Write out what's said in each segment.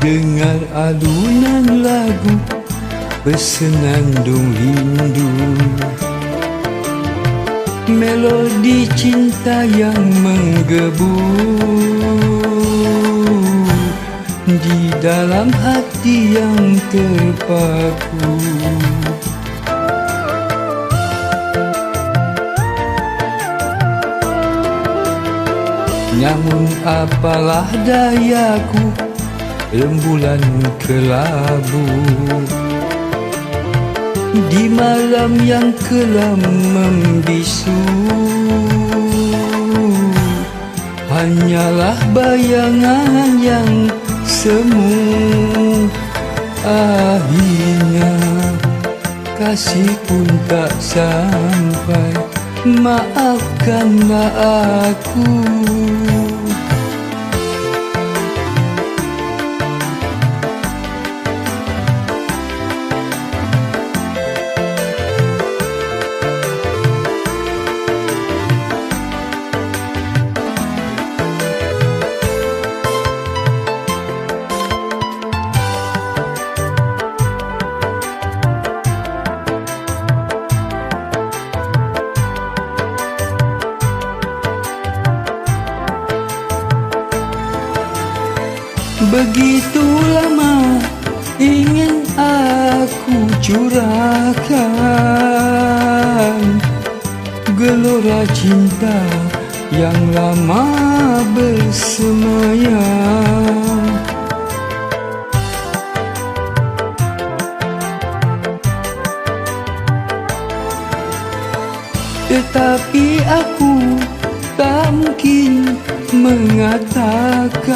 dengar alunan lagu Bersenandung rindu. Melodi cinta yang menggebu. Di dalam hati yang terpaku. Namun apalah dayaku Rembulan kelabu. Di malam yang kelam membisu Hanyalah bayangan yang semu. Akhirnya kasih pun tak sampai Maafkanlah aku Begitu lama ingin aku curahkan Gelora cinta yang lama bersemayam. Tetapi aku tak mungkin mengatakan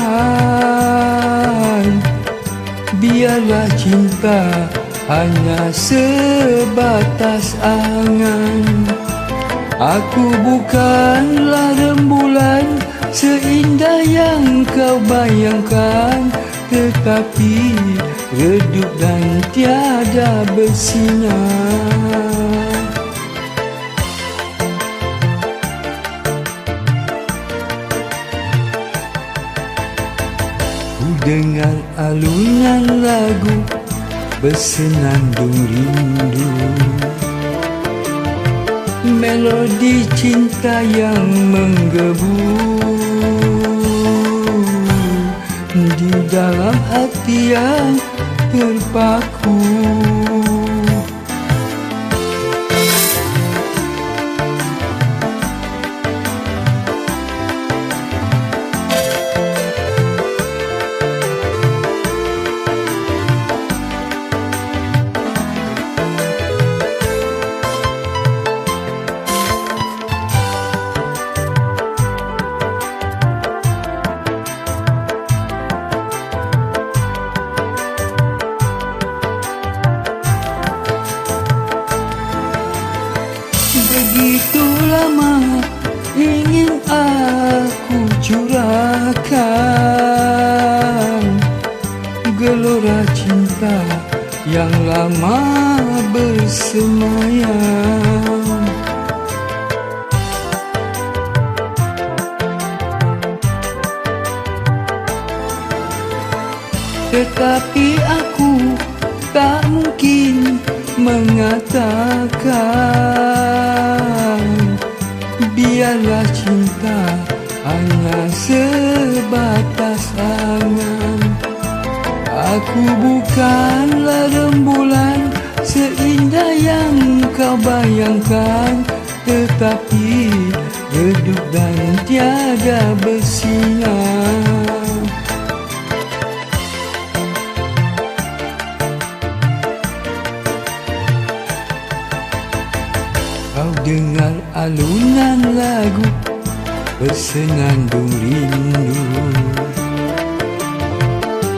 Biarlah cinta hanya sebatas angan. Aku bukanlah rembulan seindah yang kau bayangkan Tetapi redup dan tiada bersinar dengar alunan lagu bersenandung rindu. Melodi cinta yang menggebu. Di dalam hati yang terpaku Begitu lama ingin aku curahkan Gelora cinta yang lama bersemayam. Tetapi aku tak mungkin mengatakan Biarlah cinta hanya sebatas angan. Aku bukanlah rembulan seindah yang kau bayangkan Tetapi redup dan tiada bersinar dengar alunan lagu Bersenandung rindu.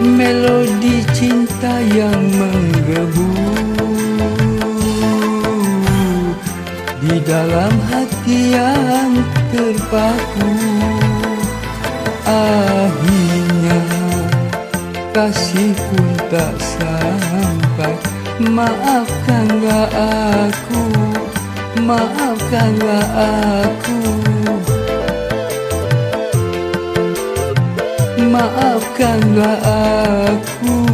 Melodi cinta yang menggebu Di dalam hati yang terpaku. Akhirnya kasih pun tak sampai. Maafkanlah Maafkanlah aku. Maafkanlah aku